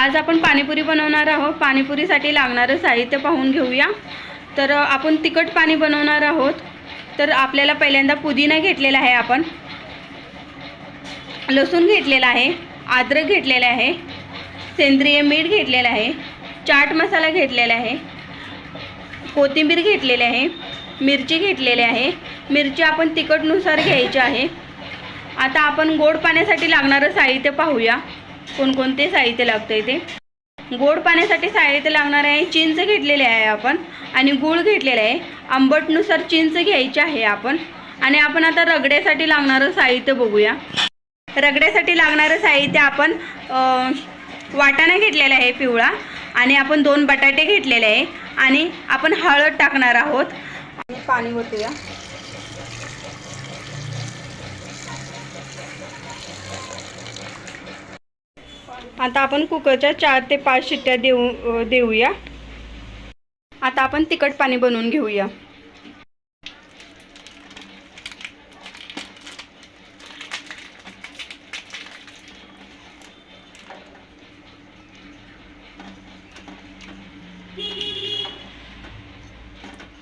आज आपण पाणीपुरी बनवणार आहोत. पाणीपुरीसाठी लागणारं साहित्य पाहून घेऊया. तर आपण तिखट पाणी बनवणार आहोत. तर आपल्याला पहिल्यांदा पुदिना घेतलेला आहे आपण. लसूण घेतलेला आहे. अद्रक घेतलेला आहे. सेंद्रिय मीठ घेतलेलं आहे. चाट मसाला घेतलेला आहे. कोथिंबीर घेतलेली आहे. मिरची घेतलेली आहे. मिरची आपण तिखटनुसार घ्यायची आहे. आता आपण गोड पाण्यासाठी लागणारं साहित्य पाहूया. कोणकोणते साहित्य लागतं ते गोड पाण्यासाठी साहित्य लागणार आहे चिंच घेतलेले आहे आपण आणि गूळ घेतलेलं आहे. आंबटनुसार चिंच घ्यायची आहे आपण. आणि आपण आता रगड्यासाठी लागणारं साहित्य बघूया. रगड्यासाठी लागणारं साहित्य आपण वाटाणा घेतलेला आहे पिवळा आणि आपण दोन बटाटे घेतलेले आहे आणि आपण हळद टाकणार आहोत. आणि पाणी ओतूया. आता आपण कुकरच्या चार ते पाच शिट्ट्या देऊ देऊया. आता आपण तिखट पाणी बनवून घेऊया.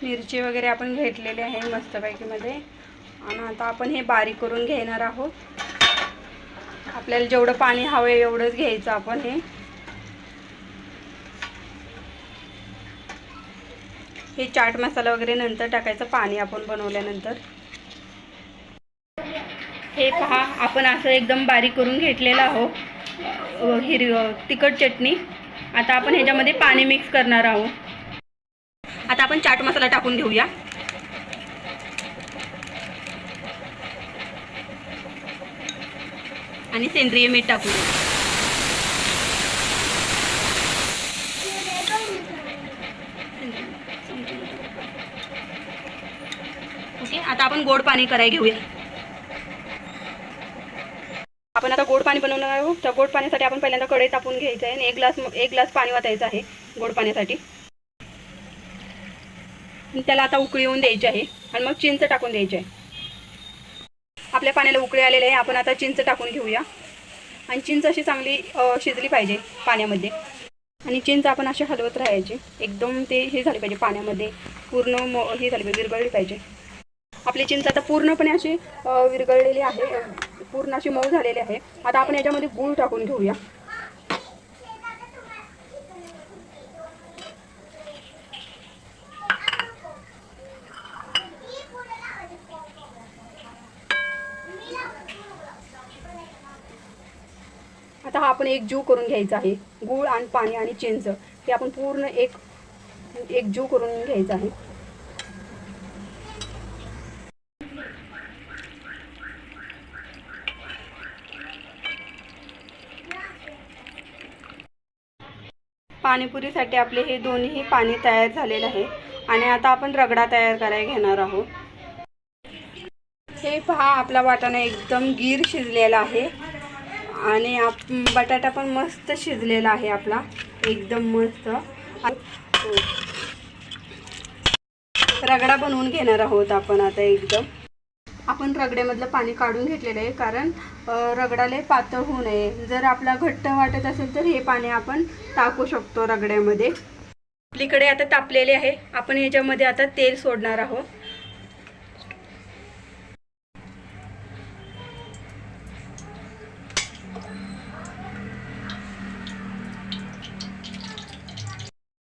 मिरची वगैरे आपण घेतलेली आहे मस्तपैकीमध्ये आणि आता आपण हे बारीक करून घेणार आहोत. आपल्याला जेवढं पाणी हवं आहे एवढंच घ्यायचं आपण हे. हे चाट मसाला वगैरे नंतर टाकायचं पाणी आपण बनवल्यानंतर. हे पहा आपण असं एकदम बारीक करून घेतलेलं आहोत. हिरव तिखट चटणी. आता आपण ह्याच्यामध्ये पाणी मिक्स करणार आहोत. आता आपण चाट मसाला टाकून घेऊया. आणि सेंद्रिय मीठ टाकून ओके आता आपण गोड पाणी करायला घेऊया. आपण आता गोड पाणी बनवणार आहोत. त्या गोड पाण्यासाठी आपण पहिल्यांदा कढई तापून घ्यायचं आहे आणि एक ग्लास एक ग्लास पाणी वाचायचं आहे गोड पाण्यासाठी. त्याला आता उकळी येऊन द्यायची आहे आणि मग चिंच टाकून द्यायची आहे. आपल्या पाण्याला उकळी आलेले आहे. आपण आता चिंच टाकून घेऊया. आणि चिंच अशी चांगली शिजली पाहिजे पाण्यामध्ये. आणि चिंच आपण अशी हलवत राहायची. एकदम ते हे झाले पाहिजे पाण्यामध्ये. पूर्ण म हे झाली पाहिजे विरघळली पाहिजे. आपली चिंच आता पूर्णपणे अशी विरघळलेली आहे. पूर्ण अशी मऊ झालेली आहे. आता आपण याच्यामध्ये गूळ टाकून घेऊया. आता हा आपण एक जीव करून घ्यायचा आहे. गूळ आणि पाणी आणि चिंच हे आपण पूर्ण एक एक जीव करून घ्यायचा आहे. पाणीपुरीसाठी आपले हे दोन्ही पाणी तयार झालेलं आहे आणि आता आपण रगडा तयार करायला घेणार आहोत. हे पहा आपला वाटाणा एकदम गीर शिजलेला आहे. आणि आप बटाटा पण मस्त शिजलेला आहे आपला. एकदम मस्त. रगडा बनवून घेणार आहोत आपण आता एकदम. आपण रगड्यामधलं पाणी काढून घेतलेलं आहे कारण रगडाले रगडाला पातळ होऊ नये. जर आपला घट्ट वाटत असेल तर हे पाणी आपण टाकू शकतो रगड्यामध्ये. आपलीकडे आता तापलेले आहे. आपण याच्यामध्ये आता तेल सोडणार आहोत.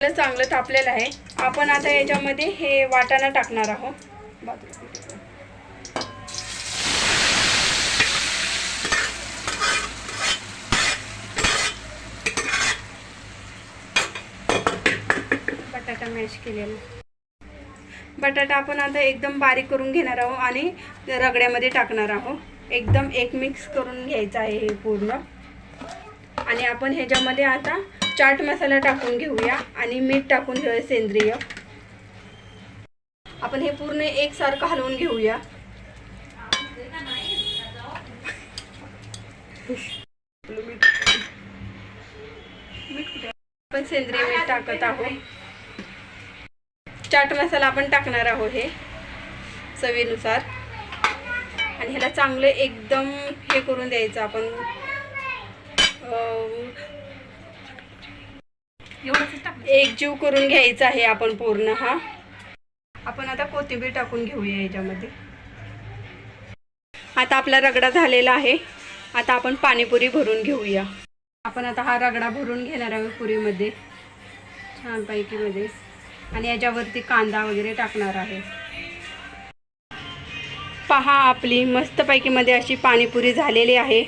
चांगलं तापलेलं आहे. आपण आता याच्यामध्ये हे वाटाणा टाकणार आहोत. बटाटा मॅश केलेला. बटाटा आपण आता एकदम बारीक करून घेणार आहोत आणि रगड्यामध्ये टाकणार आहोत. एकदम एक मिक्स करून घ्यायचं आहे हे पूर्ण. आणि आपण ह्याच्यामध्ये आता चाट मसाला टाकून घेऊया आणि मीठ टाकून घेऊया सेंद्रिय. आपण हे पूर्ण एकसारखं हलवून घेऊया. आपण सेंद्रिय मीठ टाकत आहोत. चाट मसाला आपण टाकणार आहोत हे चवीनुसार. आणि ह्याला चांगलं एकदम हे करून द्यायचं आपण. टाक एकजीव करून घ्यायचा आहे आपण पूर्ण हा. आपण आता कोथिंबीर टाकून घेऊया याच्यामध्ये. आता आपला रगडा झालेला आहे. आता आपण पाणीपुरी भरून घेऊया. आपण आता हा रगडा भरून घेणार आहोत पुरीमध्ये छानपैकीमध्ये आणि याच्यावरती कांदा वगैरे टाकणार आहे. पहा आपली मस्तपैकीमध्ये अशी पाणीपुरी झालेली आहे.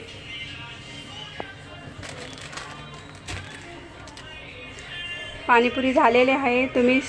पाणीपुरी झालेले आहे. तुम्ही